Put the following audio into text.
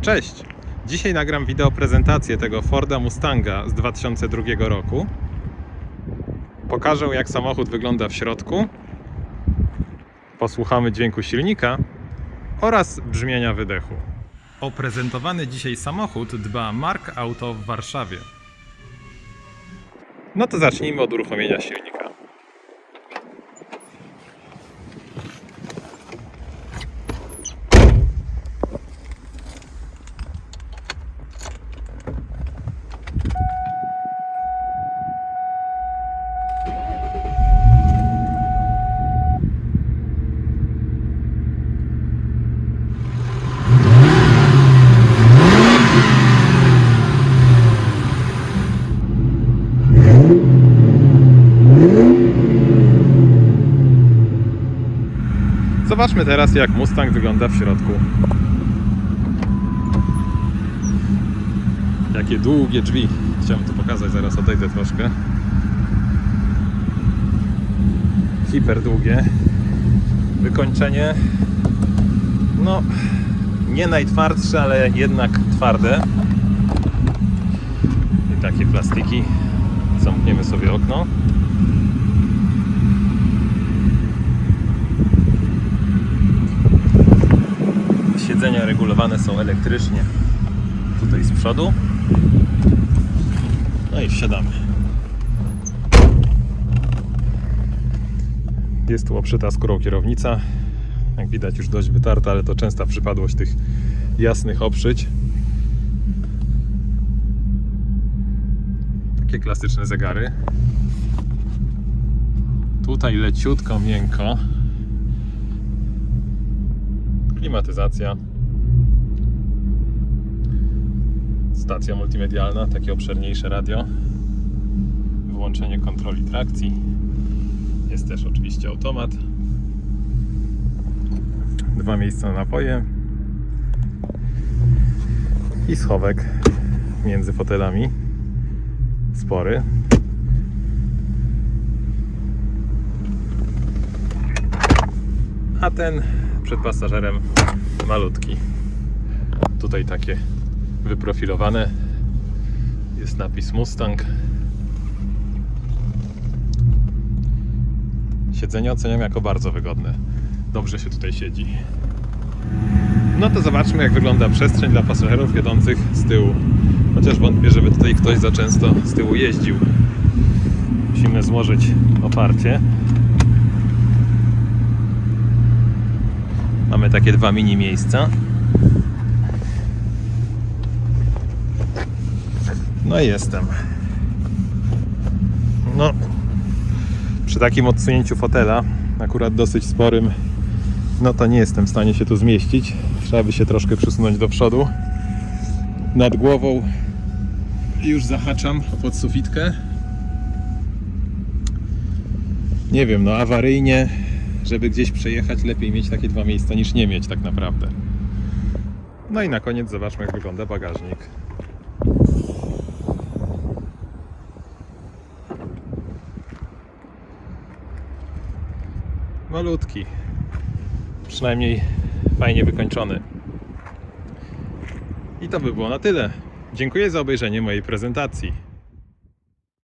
Cześć! Dzisiaj nagram wideo prezentację tego Forda Mustanga z 2002 roku. Pokażę jak samochód wygląda w środku. Posłuchamy dźwięku silnika oraz brzmienia wydechu. O prezentowany dzisiaj samochód dba Mark Auto w Warszawie. No to zacznijmy od uruchomienia silnika. Zobaczmy teraz jak Mustang wygląda w środku. Jakie długie drzwi. Chciałem to pokazać, zaraz odejdę troszkę. Hiper długie. Wykończenie. No, nie najtwardsze, ale jednak twarde. I takie plastiki. Zamkniemy sobie okno. Regulowane są elektrycznie. Tutaj z przodu. No i wsiadamy. Jest tu obszyta skórą kierownica. Jak widać już dość wytarta, ale to częsta przypadłość tych jasnych obszyć. Takie klasyczne zegary. Tutaj leciutko, miękko. Klimatyzacja. Stacja multimedialna, takie obszerniejsze radio. Wyłączenie kontroli trakcji. Jest też oczywiście automat. Dwa miejsca na napoje. I schowek między fotelami. Spory. A ten przed pasażerem malutki. Tutaj takie wyprofilowane. Jest napis Mustang. Siedzenie oceniam jako bardzo wygodne. Dobrze się tutaj siedzi. No to zobaczmy jak wygląda przestrzeń dla pasażerów jadących z tyłu. Chociaż wątpię, żeby tutaj ktoś za często z tyłu jeździł. Musimy złożyć oparcie. Mamy takie dwa mini miejsca. No i jestem. No, przy takim odsunięciu fotela, akurat dosyć sporym, no to nie jestem w stanie się tu zmieścić. Trzeba by się troszkę przesunąć do przodu. Nad głową już zahaczam o podsufitkę. Nie wiem, no awaryjnie żeby gdzieś przejechać, lepiej mieć takie dwa miejsca niż nie mieć tak naprawdę. No i na koniec zobaczmy jak wygląda bagażnik. Malutki. Przynajmniej fajnie wykończony. I to by było na tyle. Dziękuję za obejrzenie mojej prezentacji.